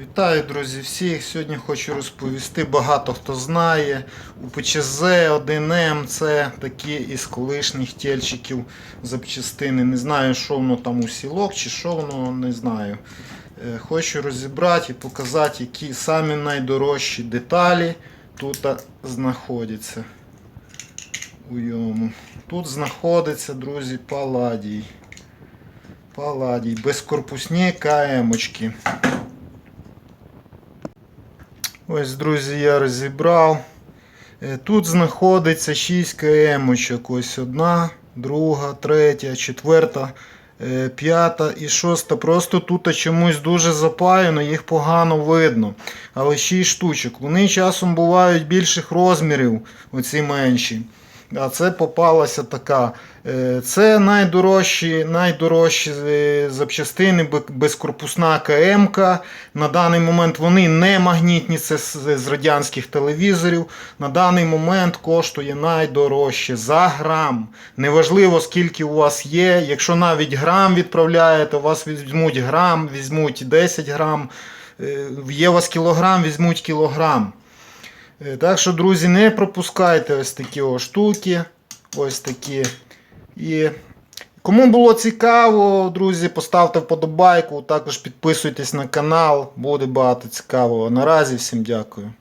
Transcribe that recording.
Вітаю, друзі, всіх. Сьогодні хочу розповісти. Багато хто знає. У ПЧЗ 1М це такі із колишніх тельчиків запчастини. Не знаю, що воно там у сілок чи що воно, не знаю. Е, Хочу розібрати і показати, які самі найдорожчі деталі тут знаходяться. У йому. Тут знаходиться, друзі, паладій. Паладій, безкорпусні КМ-очки. Ось, друзі, я розібрав. Е, Тут знаходиться 6 КМ-очок. Ось одна, друга, третя, четверта, е, п'ята і шоста. Просто тут чомусь дуже запаяно, їх погано видно. Але 6 штучок. Вони часом бувають більших розмірів, оці менші. А це попалася така. Е, Це найдорожчі, найдорожчі е, запчастини, бе- безкорпусна КМК. На даний момент вони не магнітні, це з з радянських телевізорів. На даний момент коштує найдорожче за грам. Неважливо, скільки у вас є. Якщо навіть грам відправляєте, у вас візьмуть грам, візьмуть 10 грам. Е, Є у вас кілограм, візьмуть кілограм. Е, Так що, друзі, не пропускайте ось такі о штуки. Ось такі. І кому було цікаво, друзі, поставте вподобайку, також підписуйтесь на канал, буде багато цікавого. Наразі всім дякую.